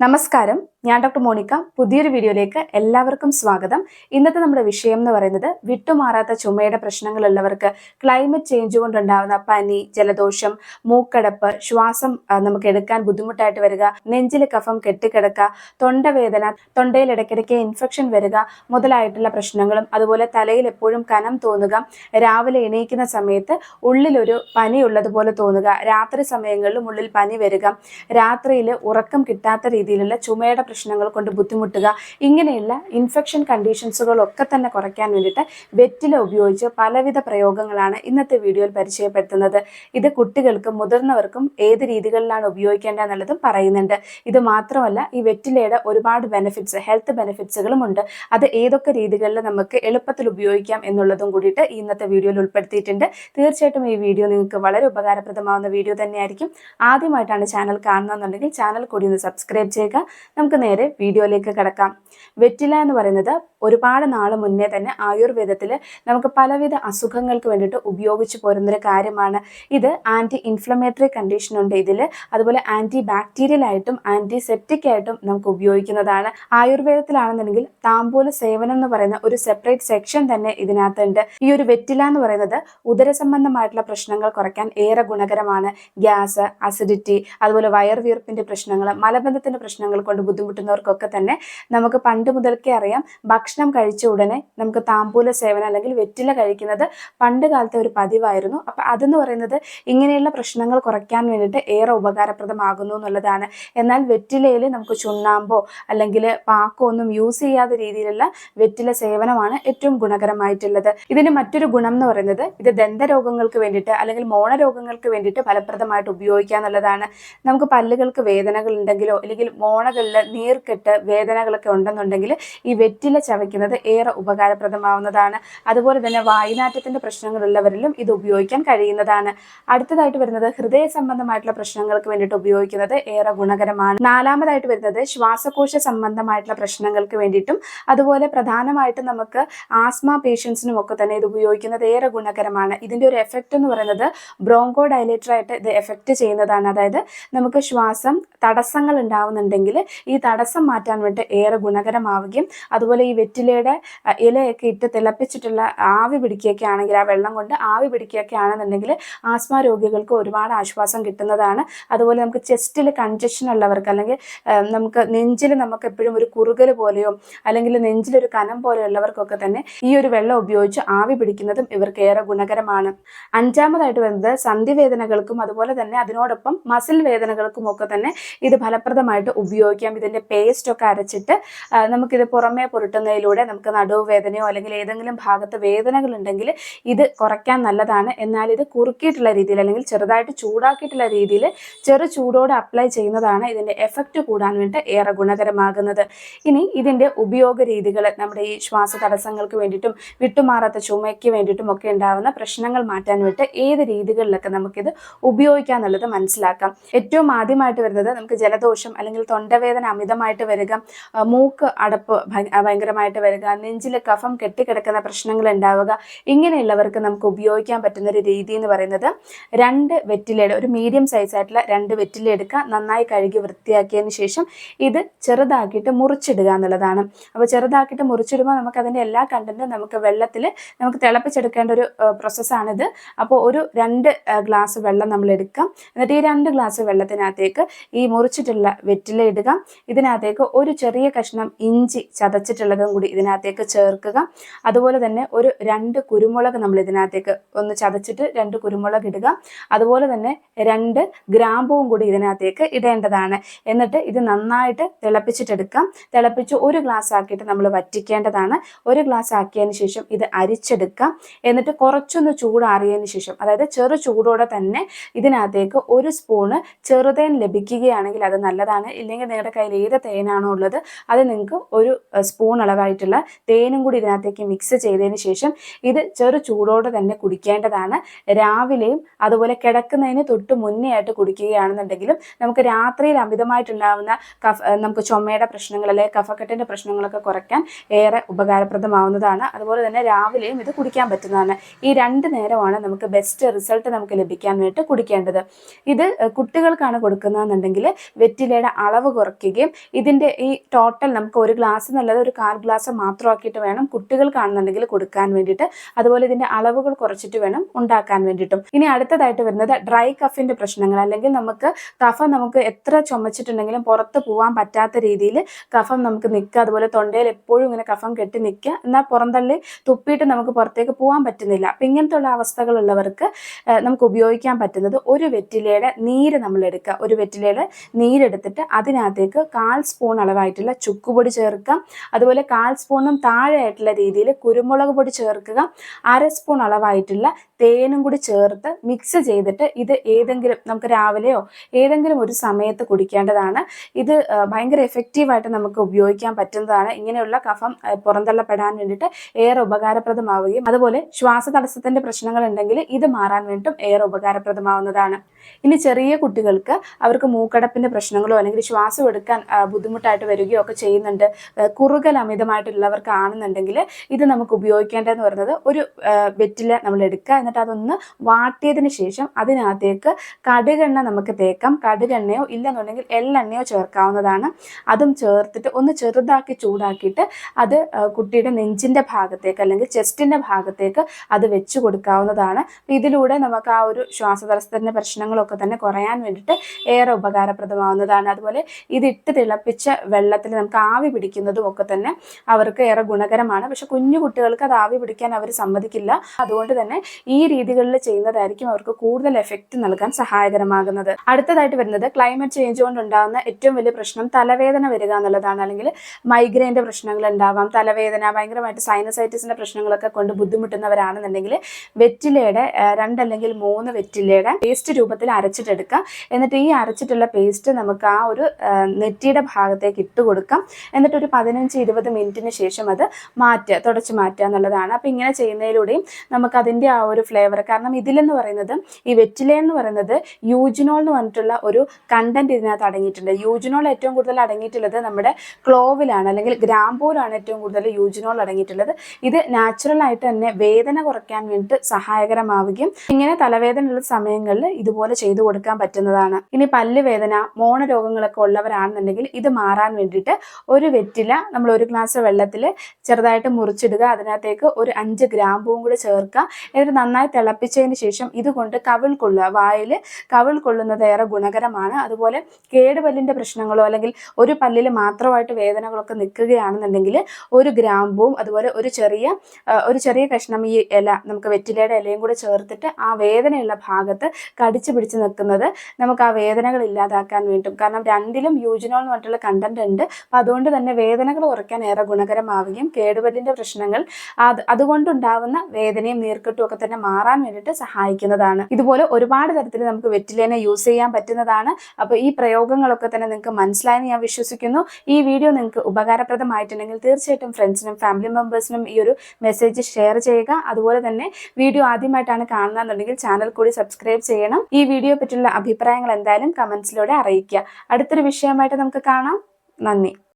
നമസ്കാരം. ഞാൻ doctor Monica പുതിയൊരു വീഡിയോയിലേക്ക് എല്ലാവർക്കും സ്വാഗതം. ഇന്നത്തെ നമ്മുടെ വിഷയം എന്ന് പറയുന്നത് വിട്ടുമാറാത്ത ചുമയുടെ പ്രശ്നങ്ങളുള്ളവർക്ക് ക്ലൈമറ്റ് ചേഞ്ച് കൊണ്ടുണ്ടാകുന്ന പനി ജലദോഷം മൂക്കടപ്പ് ശ്വാസം നമുക്ക് എടുക്കാൻ ബുദ്ധിമുട്ടായിട്ട് വരിക നെഞ്ചിൽ കഫം കെട്ടിക്കിടക്കുക തൊണ്ടവേദന തൊണ്ടയിൽ ഇടയ്ക്കിടയ്ക്ക് ഇൻഫെക്ഷൻ വരിക മുതലായിട്ടുള്ള പ്രശ്നങ്ങളും അതുപോലെ തലയിൽ എപ്പോഴും കനം തോന്നുക രാവിലെ എണീക്കുന്ന സമയത്ത് ഉള്ളിലൊരു പനി ഉള്ളതുപോലെ തോന്നുക രാത്രി സമയങ്ങളിലും ഉള്ളിൽ പനി വരിക രാത്രിയിൽ ഉറക്കം കിട്ടാത്ത രീതിയിലുള്ള ചുമയുടെ പ്രശ്നങ്ങൾ കൊണ്ട് ബുദ്ധിമുട്ടുക ഇങ്ങനെയുള്ള ഇൻഫെക്ഷൻ കണ്ടീഷൻസുകളൊക്കെ തന്നെ കുറയ്ക്കാൻ വേണ്ടിയിട്ട് വെറ്റില ഉപയോഗിച്ച് പലവിധ പ്രയോഗങ്ങളാണ് ഇന്നത്തെ വീഡിയോയിൽ പരിചയപ്പെടുത്തുന്നത്. ഇത് കുട്ടികൾക്കും മുതിർന്നവർക്കും ഏത് രീതികളിലാണ് ഉപയോഗിക്കേണ്ടത് എന്നുള്ളതും പറയുന്നുണ്ട്. ഇത് മാത്രമല്ല ഈ വെറ്റിലയുടെ ഒരുപാട് ബെനിഫിറ്റ്സ് ഹെൽത്ത് ബെനിഫിറ്റ്സുകളും ഉണ്ട്. അത് ഏതൊക്കെ രീതികളിൽ നമുക്ക് എളുപ്പത്തിൽ ഉപയോഗിക്കാം എന്നുള്ളതും കൂടിയിട്ട് ഇന്നത്തെ വീഡിയോയിൽ ഉൾപ്പെടുത്തിയിട്ടുണ്ട്. തീർച്ചയായിട്ടും ഈ വീഡിയോ നിങ്ങൾക്ക് വളരെ ഉപകാരപ്രദമാവുന്ന വീഡിയോ തന്നെയായിരിക്കും. ആദ്യമായിട്ടാണ് ചാനൽ കാണുന്നതെന്നുണ്ടെങ്കിൽ ചാനൽ കൂടി ഒന്ന് സബ്സ്ക്രൈബ് ചെയ്യുക. നമുക്ക് നേരെ വീഡിയോയിലേക്ക് കിടക്കാം. വെറ്റില എന്ന് പറയുന്നത് ഒരുപാട് നാൾ മുന്നേ തന്നെ ആയുർവേദത്തിൽ നമുക്ക് പലവിധ അസുഖങ്ങൾക്ക് വേണ്ടിയിട്ട് ഉപയോഗിച്ച് പോരുന്നൊരു കാര്യമാണ്. ഇത് ആന്റി ഇൻഫ്ലമേറ്ററി കണ്ടീഷൻ ഉണ്ട് ഇതിൽ അതുപോലെ ആന്റി ബാക്ടീരിയൽ ആയിട്ടും ആന്റിസെപ്റ്റിക് ആയിട്ടും നമുക്ക് ഉപയോഗിക്കുന്നതാണ്. ആയുർവേദത്തിലാണെന്നുണ്ടെങ്കിൽ താമ്പൂല സേവനം എന്ന് പറയുന്ന ഒരു സെപ്പറേറ്റ് സെക്ഷൻ തന്നെ ഇതിനകത്തുണ്ട്. ഈ ഒരു വെറ്റില എന്ന് പറയുന്നത് ഉദര സംബന്ധമായിട്ടുള്ള പ്രശ്നങ്ങൾ കുറയ്ക്കാൻ ഏറെ ഗുണകരമാണ്. ഗ്യാസ് അസിഡിറ്റി അതുപോലെ വയർവീർപ്പിന്റെ പ്രശ്നങ്ങൾ മലബന്ധത്തിന്റെ പ്രശ്നങ്ങൾ കൊണ്ട് ബുദ്ധിമുട്ടുന്നവർക്കൊക്കെ തന്നെ നമുക്ക് പണ്ട് മുതൽക്കേ അറിയാം ഭക്ഷണം കഴിച്ച ഉടനെ നമുക്ക് താമ്പൂല സേവനം അല്ലെങ്കിൽ വെറ്റില കഴിക്കുന്നത് പണ്ട് കാലത്തെ ഒരു പതിവായിരുന്നു. അപ്പം അതെന്ന് പറയുന്നത് ഇങ്ങനെയുള്ള പ്രശ്നങ്ങൾ കുറയ്ക്കാൻ വേണ്ടിയിട്ട് ഏറെ ഉപകാരപ്രദമാകുന്നു എന്നുള്ളതാണ്. എന്നാൽ വെറ്റിലയിൽ നമുക്ക് ചുണ്ണാമ്പോ അല്ലെങ്കിൽ പാക്കോ ഒന്നും യൂസ് ചെയ്യാത്ത രീതിയിലുള്ള വെറ്റില സേവനമാണ് ഏറ്റവും ഗുണകരമായിട്ടുള്ളത്. ഇതിന് മറ്റൊരു ഗുണം എന്ന് പറയുന്നത് ഇത് ദന്തരോഗങ്ങൾക്ക് വേണ്ടിയിട്ട് അല്ലെങ്കിൽ മോണരോഗങ്ങൾക്ക് വേണ്ടിയിട്ട് ഫലപ്രദമായിട്ട് ഉപയോഗിക്കുക എന്നുള്ളതാണ് നമുക്ക് പല്ലുകൾക്ക് വേദനകൾ ഉണ്ടെങ്കിലോ അല്ലെങ്കിൽ മോണകളിൽ നീർക്കെട്ട് വേദനകളൊക്കെ ഉണ്ടെന്നുണ്ടെങ്കിൽ ഈ വെറ്റില ചവയ്ക്കുന്നത് ഏറെ ഉപകാരപ്രദമാവുന്നതാണ്. അതുപോലെ തന്നെ വായുനാറ്റത്തിന്റെ പ്രശ്നങ്ങളുള്ളവരിലും ഇത് ഉപയോഗിക്കാൻ കഴിയുന്നതാണ്. അടുത്തതായിട്ട് വരുന്നത് ഹൃദയ സംബന്ധമായിട്ടുള്ള പ്രശ്നങ്ങൾക്ക് വേണ്ടിയിട്ട് ഉപയോഗിക്കുന്നത് ഏറെ ഗുണകരമാണ്. നാലാമതായിട്ട് വരുന്നത് ശ്വാസകോശ സംബന്ധമായിട്ടുള്ള പ്രശ്നങ്ങൾക്ക് വേണ്ടിയിട്ടും അതുപോലെ പ്രധാനമായിട്ടും നമുക്ക് ആസ്മ പേഷ്യൻസിനും ഒക്കെ തന്നെ ഇത് ഉപയോഗിക്കുന്നത് ഏറെ ഗുണകരമാണ്. ഇതിന്റെ ഒരു എഫക്റ്റ് എന്ന് പറയുന്നത് ബ്രോങ്കോ ഡയലേറ്റർ ആയിട്ട് ഇത് എഫക്റ്റ് ചെയ്യുന്നതാണ്. അതായത് നമുക്ക് ശ്വാസം തടസ്സങ്ങൾ ഉണ്ടാവുന്നുണ്ടെങ്കിൽ ഈ തടസ്സം മാറ്റാൻ വേണ്ടി ഏറെ ഗുണകരമാവുകയും അതുപോലെ ഈ വെറ്റിലയുടെ ഇലയൊക്കെ ഇട്ട് തിളപ്പിച്ചിട്ടുള്ള ആവി പിടിക്കുകയൊക്കെ ആണെങ്കിൽ ആ വെള്ളം കൊണ്ട് ആവി പിടിക്കുകയൊക്കെ ആണെന്നുണ്ടെങ്കിൽ ആസ്മ രോഗികൾക്ക് ഒരുപാട് ആശ്വാസം കിട്ടുന്നതാണ്. അതുപോലെ നമുക്ക് ചെസ്റ്റിൽ കൺജഷൻ ഉള്ളവർക്ക് അല്ലെങ്കിൽ നമുക്ക് നെഞ്ചിൽ നമുക്ക് എപ്പോഴും ഒരു കുറുകൽ പോലെയോ അല്ലെങ്കിൽ നെഞ്ചിലൊരു കനം പോലെ ഉള്ളവർക്കൊക്കെ തന്നെ ഈ ഒരു വെള്ളം ഉപയോഗിച്ച് ആവി പിടിക്കുന്നതും ഇവർക്ക് ഏറെ ഗുണകരമാണ്. അഞ്ചാമതായിട്ട് വരുന്നത് സന്ധിവേദനകൾക്കും അതുപോലെ തന്നെ അതിനോടൊപ്പം മസിൽ വേദനകൾക്കും ഒക്കെ തന്നെ ഇത് ഫലപ്രദമായിട്ട് ഉപയോഗിക്കാം. ഇതിന്റെ പേസ്റ്റ് ഒക്കെ അരച്ചിട്ട് നമുക്കിത് പുറമേ പുരട്ടുന്നതിലൂടെ നമുക്ക് നടുവ് വേദനയോ അല്ലെങ്കിൽ ഏതെങ്കിലും ഭാഗത്ത് വേദനകൾ ഉണ്ടെങ്കിൽ ഇത് കുറയ്ക്കാൻ നല്ലതാണ്. എന്നാൽ ഇത് കുറുക്കിയിട്ടുള്ള രീതിയിൽ അല്ലെങ്കിൽ ചെറുതായിട്ട് ചൂടാക്കിയിട്ടുള്ള രീതിയിൽ ചെറു ചൂടോടെ അപ്ലൈ ചെയ്യുന്നതാണ് ഇതിന്റെ എഫക്റ്റ് കൂടാൻ വേണ്ടി ഏറെ ഗുണകരമാകുന്നത്. ഇനി ഇതിന്റെ ഉപയോഗ രീതികൾ നമ്മുടെ ഈ ശ്വാസ തടസ്സങ്ങൾക്ക് വേണ്ടിയിട്ടും വിട്ടുമാറാത്ത ചുമയ്ക്ക് വേണ്ടിയിട്ടും ഒക്കെ ഉണ്ടാകുന്ന പ്രശ്നങ്ങൾ മാറ്റാൻ വേണ്ടി ഏത് രീതികളിലൊക്കെ നമുക്കിത് ഉപയോഗിക്കാം എന്നുള്ളത് മനസ്സിലാക്കാം. ഏറ്റവും ആദ്യമായിട്ട് വരുന്നത് നമുക്ക് ജലദോഷം അല്ലെങ്കിൽ തൊണ്ടവേദന അമിതമായിട്ട് വരിക മൂക്ക് അടപ്പ് ഭയങ്കരമായിട്ട് വരിക നെഞ്ചിൽ കഫം കെട്ടിക്കിടക്കുന്ന പ്രശ്നങ്ങൾ ഉണ്ടാവുക ഇങ്ങനെയുള്ളവർക്ക് നമുക്ക് ഉപയോഗിക്കാൻ പറ്റുന്ന ഒരു രീതി എന്ന് പറയുന്നത് രണ്ട് വെറ്റിലയുടെ ഒരു മീഡിയം സൈസ് ആയിട്ടുള്ള രണ്ട് വെറ്റില എടുക്കുക നന്നായി കഴുകി വൃത്തിയാക്കിയതിന് ശേഷം ഇത് ചെറുതാക്കിയിട്ട് മുറിച്ചിടുക എന്നുള്ളതാണ്. അപ്പോൾ ചെറുതാക്കിയിട്ട് മുറിച്ചിടുമ്പോൾ നമുക്ക് അതിന്റെ എല്ലാ കണ്ടന്റും നമുക്ക് വെള്ളത്തിൽ നമുക്ക് തിളപ്പിച്ചെടുക്കേണ്ട ഒരു പ്രോസസ്സാണിത് അപ്പോൾ ഒരു രണ്ട് ഗ്ലാസ് വെള്ളം നമ്മൾ എടുക്കാം. എന്നിട്ട് ഈ രണ്ട് ഗ്ലാസ് വെള്ളത്തിനകത്തേക്ക് ഈ മുറിച്ചിട്ടുള്ള വെറ്റില ഇടുക. ഇതിനകത്തേക്ക് ഒരു ചെറിയ കഷ്ണം ഇഞ്ചി ചതച്ചിട്ടുള്ളതും കൂടി ഇതിനകത്തേക്ക് ചേർക്കുക. അതുപോലെ തന്നെ ഒരു രണ്ട് കുരുമുളക് നമ്മൾ ഇതിനകത്തേക്ക് ഒന്ന് ചതച്ചിട്ട് രണ്ട് കുരുമുളക് ഇടുക. അതുപോലെ തന്നെ രണ്ട് ഗ്രാമ്പൂവും കൂടി ഇതിനകത്തേക്ക് ഇടേണ്ടതാണ്. എന്നിട്ട് ഇത് നന്നായിട്ട് തിളപ്പിച്ചിട്ടെടുക്കാം. തിളപ്പിച്ച് ഒരു ഗ്ലാസ് ആക്കിയിട്ട് നമ്മൾ വറ്റിക്കേണ്ടതാണ്. ഒരു ഗ്ലാസ് ആക്കിയതിന് ശേഷം ഇത് അരിച്ചെടുക്കാം. എന്നിട്ട് കുറച്ചൊന്ന് ചൂടാറിയതിന് ശേഷം അതായത് ചെറു ചൂടോടെ തന്നെ ഇതിനകത്തേക്ക് ഒരു സ്പൂണ് ചെറുതേൻ ലഭിക്കുകയാണെങ്കിൽ അത് നല്ലതാണ്. ഇല്ലെങ്കിൽ നിങ്ങളുടെ കയ്യിൽ ഏത് തേനാണോ ഉള്ളത് അത് നിങ്ങൾക്ക് ഒരു സ്പൂൺ അളവായിട്ടുള്ള തേനും കൂടി ഇതിനകത്തേക്ക് മിക്സ് ചെയ്തതിന് ശേഷം ഇത് ചെറു ചൂടോടെ തന്നെ കുടിക്കേണ്ടതാണ്. രാവിലെയും അതുപോലെ കിടക്കുന്നതിന് തൊട്ട് മുന്നേ ആയിട്ട് കുടിക്കുകയാണെന്നുണ്ടെങ്കിലും നമുക്ക് രാത്രിയിൽ അമിതമായിട്ടുണ്ടാകുന്ന കഫ നമുക്ക് ചുമയുടെ പ്രശ്നങ്ങൾ അല്ലെങ്കിൽ കഫക്കെട്ടിന്റെ പ്രശ്നങ്ങളൊക്കെ കുറയ്ക്കാൻ ഏറെ ഉപകാരപ്രദമാവുന്നതാണ്. അതുപോലെ തന്നെ രാവിലെയും ഇത് കുടിക്കാൻ പറ്റുന്നതാണ്. ഈ രണ്ട് നേരമാണ് നമുക്ക് ബെസ്റ്റ് റിസൾട്ട് നമുക്ക് ലഭിക്കാൻ വേണ്ടി കുടിക്കേണ്ടത്. ഇത് കുട്ടികൾക്കാണ് കൊടുക്കുന്നതെന്നുണ്ടെങ്കിൽ വെറ്റിലയുടെ അളവ് കുറയ്ക്കുകയും ആയിരിക്കും ഇതിന്റെ ഈ ടോട്ടൽ നമുക്ക് ഒരു ഗ്ലാസ് എന്നുള്ളത് ഒരു കാൽ ഗ്ലാസ് മാത്രമാക്കിയിട്ട് വേണം കുട്ടികൾക്കാണെന്നുണ്ടെങ്കിൽ കൊടുക്കാൻ വേണ്ടിയിട്ട്. അതുപോലെ ഇതിന്റെ അളവുകൾ കുറച്ചിട്ട് വേണം ഉണ്ടാക്കാൻ വേണ്ടിയിട്ടും. ഇനി അടുത്തതായിട്ട് വരുന്നത് ഡ്രൈ കഫിന്റെ പ്രശ്നങ്ങൾ. അല്ലെങ്കിൽ നമുക്ക് കഫം നമുക്ക് എത്ര ചുമച്ചിട്ടുണ്ടെങ്കിലും പുറത്ത് പോകാൻ പറ്റാത്ത രീതിയിൽ കഫം നമുക്ക് നിൽക്കുക. അതുപോലെ തൊണ്ടയിൽ എപ്പോഴും ഇങ്ങനെ കഫം കെട്ടി നിൽക്കുക. എന്നാൽ പുറന്തള്ളി തുപ്പിയിട്ട് നമുക്ക് പുറത്തേക്ക് പോകാൻ പറ്റുന്നില്ല. അപ്പം ഇങ്ങനത്തുള്ള അവസ്ഥകളുള്ളവർക്ക് നമുക്ക് ഉപയോഗിക്കാൻ പറ്റുന്നത് ഒരു വെറ്റിലയുടെ നീര് നമ്മൾ എടുക്കുക. ഒരു വെറ്റിലയുടെ നീരെടുത്തിട്ട് അതിനകത്തേക്ക് കാൽ സ്പൂൺ അളവായിട്ടുള്ള ചുക്കുപൊടി ചേർക്കുക. അതുപോലെ കാൽ സ്പൂണും താഴെയായിട്ടുള്ള രീതിയിൽ കുരുമുളക് പൊടി ചേർക്കുക. അര സ്പൂൺ അളവായിട്ടുള്ള തേനും കൂടി ചേർത്ത് മിക്സ് ചെയ്തിട്ട് ഇത് ഏതെങ്കിലും നമുക്ക് രാവിലെയോ ഏതെങ്കിലും ഒരു സമയത്ത് കുടിക്കേണ്ടതാണ്. ഇത് ഭയങ്കര എഫക്റ്റീവായിട്ട് നമുക്ക് ഉപയോഗിക്കാൻ പറ്റുന്നതാണ്. ഇങ്ങനെയുള്ള കഫം പുറന്തള്ളപ്പെടാൻ വേണ്ടിയിട്ട് ഏറെ ഉപകാരപ്രദമാവുകയും അതുപോലെ ശ്വാസതടസ്സത്തിന്റെ പ്രശ്നങ്ങൾ ഉണ്ടെങ്കിൽ ഇത് മാറാൻ വേണ്ടിയിട്ടും ഏറെ ഉപകാരപ്രദമാവുന്നതാണ്. ഇനി ചെറിയ കുട്ടികൾക്ക് അവർക്ക് മൂക്കടപ്പിന്റെ പ്രശ്നങ്ങളോ അല്ലെങ്കിൽ ശ്വാസം എടുക്കാൻ ബുദ്ധിമുട്ടായിട്ട് വരികയോ ഒക്കെ ചെയ്യുന്നുണ്ട്. കുറുകൽ അമിതമായിട്ടുള്ളവർക്കാണെന്നുണ്ടെങ്കിൽ ഇത് നമുക്ക് ഉപയോഗിക്കേണ്ടതെന്ന് പറയുന്നത് ഒരു വെറ്റില നമ്മൾ എടുക്കുക. എന്നിട്ട് അതൊന്ന് വാട്ടിയതിന് ശേഷം അതിനകത്തേക്ക് കടുകെണ്ണ നമുക്ക് തേക്കാം. കടുകെണ്ണയോ ഇല്ലെന്നുണ്ടെങ്കിൽ എള്ളെണ്ണയോ ചേർക്കാവുന്നതാണ്. അതും ചേർത്തിട്ട് ഒന്ന് ചെറുതാക്കി ചൂടാക്കിയിട്ട് അത് കുട്ടിയുടെ നെഞ്ചിന്റെ ഭാഗത്തേക്ക് അല്ലെങ്കിൽ ചെസ്റ്റിന്റെ ഭാഗത്തേക്ക് അത് വെച്ച് കൊടുക്കാവുന്നതാണ്. ഇതിലൂടെ നമുക്ക് ആ ഒരു ശ്വാസതടസ്സത്തിന്റെ പ്രശ്നങ്ങളൊക്കെ തന്നെ കുറയാൻ വേണ്ടിയിട്ട് ഏറെ ഉപകാരപ്രദമാവുന്നതാണ്. അതുപോലെ ഇതിട്ട് തിളപ്പിച്ച വെള്ളത്തിൽ നമുക്ക് ആവി പിടിക്കുന്നതും ഒക്കെ തന്നെ അവർക്ക് ഏറെ ഗുണകരമാണ്. പക്ഷെ കുഞ്ഞു കുട്ടികൾക്ക് അത് ആവി പിടിക്കാൻ അവർ സമ്മതിക്കില്ല. അതുകൊണ്ട് തന്നെ ഈ രീതികളിൽ ചെയ്യുന്നതായിരിക്കും അവർക്ക് കൂടുതൽ എഫക്റ്റ് നൽകാൻ സഹായകരമാകുന്നത്. അടുത്തതായിട്ട് വരുന്നത് ക്ലൈമറ്റ് ചേഞ്ച് കൊണ്ടുണ്ടാകുന്ന ഏറ്റവും വലിയ പ്രശ്നം തലവേദന വരിക എന്നുള്ളതാണ്. അല്ലെങ്കിൽ മൈഗ്രെയിന്റെ പ്രശ്നങ്ങൾ ഉണ്ടാവാം. തലവേദന ഭയങ്കരമായിട്ട് സൈനസൈറ്റിസിന്റെ പ്രശ്നങ്ങളൊക്കെ കൊണ്ട് ബുദ്ധിമുട്ടുന്നവരാണെന്നുണ്ടെങ്കിൽ വെറ്റിലയുടെ രണ്ടല്ലെങ്കിൽ മൂന്ന് വെറ്റിലയുടെ പേസ്റ്റ് രൂപത്തിൽ അരച്ചിട്ടെടുക്കാം. എന്നിട്ട് ഈ അരച്ചിട്ടുള്ള പേസ്റ്റ് നമുക്ക് ആ ഒരു നെറ്റിയുടെ ഭാഗത്തേക്ക് ഇട്ട് കൊടുക്കാം. എന്നിട്ട് ഒരു പതിനഞ്ച് ഇരുപത് മിനിറ്റിന് ശേഷം അത് മാറ്റുക തുടച്ച് മാറ്റുക എന്നുള്ളതാണ്. അപ്പോൾ ഇങ്ങനെ ചെയ്യുന്നതിലൂടെയും നമുക്ക് അതിന്റെ ആ ഒരു ഫ്ലേവർ കാരണം ഇതിലെന്ന് പറയുന്നത് ഈ വെറ്റില എന്ന് പറയുന്നത് യൂജിനോൾ എന്ന് പറഞ്ഞിട്ടുള്ള ഒരു കണ്ടന്റ് ഇതിനകത്ത് അടങ്ങിയിട്ടുണ്ട്. യൂജിനോൾ ഏറ്റവും കൂടുതൽ അടങ്ങിയിട്ടുള്ളത് നമ്മുടെ ക്ലോവിലാണ് അല്ലെങ്കിൽ ഗ്രാമ്പൂരാണ് ഏറ്റവും കൂടുതൽ യൂജിനോൾ അടങ്ങിയിട്ടുള്ളത്. ഇത് നാച്ചുറൽ ആയിട്ട് തന്നെ വേദന കുറയ്ക്കാൻ വേണ്ടിയിട്ട് സഹായകരമാവുകയും ഇങ്ങനെ തലവേദനയുള്ള സമയങ്ങളിൽ ഇതുപോലെ ചെയ്തു കൊടുക്കാൻ പറ്റുന്നതാണ്. ഇനി പല്ല് വേദന മോണ രോഗങ്ങളൊക്കെ ഉള്ളവരാണെന്നുണ്ടെങ്കിൽ ഇത് മാറാൻ വേണ്ടിയിട്ട് ഒരു വെറ്റില നമ്മൾ ഒരു ഗ്ലാസ് വെള്ളത്തിൽ ചെറുതായിട്ട് മുറിച്ചിടുക. അതിനകത്തേക്ക് ഒരു അഞ്ച് ഗ്രാമ്പൂവും കൂടി ചേർക്കുക. എന്നിട്ട് നന്നായി തിളപ്പിച്ചതിന് ശേഷം ഇതുകൊണ്ട് കവിൾ കൊള്ളുക. വായിൽ കവിൾ കൊള്ളുന്നത് ഏറെ ഗുണകരമാണ്. അതുപോലെ കേടുപല്ലിന്റെ പ്രശ്നങ്ങളോ അല്ലെങ്കിൽ ഒരു പല്ലിൽ മാത്രമായിട്ട് വേദനകളൊക്കെ നിൽക്കുകയാണെന്നുണ്ടെങ്കിൽ ഒരു ഗ്രാമ്പൂവും അതുപോലെ ഒരു ചെറിയ ഒരു ചെറിയ കഷ്ണം ഈ ഇല നമുക്ക് വെറ്റിലയുടെ ഇലയും കൂടെ ചേർത്തിട്ട് ആ വേദനയുള്ള ഭാഗത്ത് കടിച്ചു പിടിച്ച് നിൽക്കുന്നത് നമുക്ക് ആ വേദനകൾ ഇല്ലാതാക്കാൻ വേണ്ടും കാരണം രണ്ടിലും യൂജിനോൾ എന്ന് പറഞ്ഞിട്ടുള്ള കണ്ടന്റ് ഉണ്ട്. അപ്പം അതുകൊണ്ട് തന്നെ വേദനകൾ കുറയ്ക്കാൻ ഏറെ ഗുണകരമാവുകയും കേടുപല്ലിന്റെ പ്രശ്നങ്ങൾ അത് അതുകൊണ്ടുണ്ടാവുന്ന വേദനയും നീർക്കെട്ടും ഒക്കെ തന്നെ മാറാൻ വേണ്ടിയിട്ട് സഹായിക്കുന്നതാണ്. ഇതുപോലെ ഒരുപാട് തരത്തിൽ നമുക്ക് വെറ്റിലേനെ യൂസ് ചെയ്യാൻ പറ്റുന്നതാണ്. അപ്പോൾ ഈ പ്രയോഗങ്ങളൊക്കെ തന്നെ നിങ്ങൾക്ക് മനസ്സിലായെന്ന് ഞാൻ വിശ്വസിക്കുന്നു. ഈ വീഡിയോ നിങ്ങൾക്ക് ഉപകാരപ്രദമായിട്ടുണ്ടെങ്കിൽ തീർച്ചയായിട്ടും ഫ്രണ്ട്സിനും ഫാമിലി മെമ്പേഴ്സിനും ഈ ഒരു മെസ്സേജ് ഷെയർ ചെയ്യുക. അതുപോലെ തന്നെ വീഡിയോ ആദ്യമായിട്ടാണ് കാണുന്നതെന്നുണ്ടെങ്കിൽ ചാനൽ കൂടി സബ്സ്ക്രൈബ് ചെയ്യണം. ഈ വീഡിയോ പറ്റിയുള്ള അഭിപ്രായങ്ങൾ എന്തായാലും കമൻസിലൂടെ അറിയിക്കുക. അടുത്തൊരു വിഷയമായിട്ട് നമുക്ക് കാണാം. നന്ദി.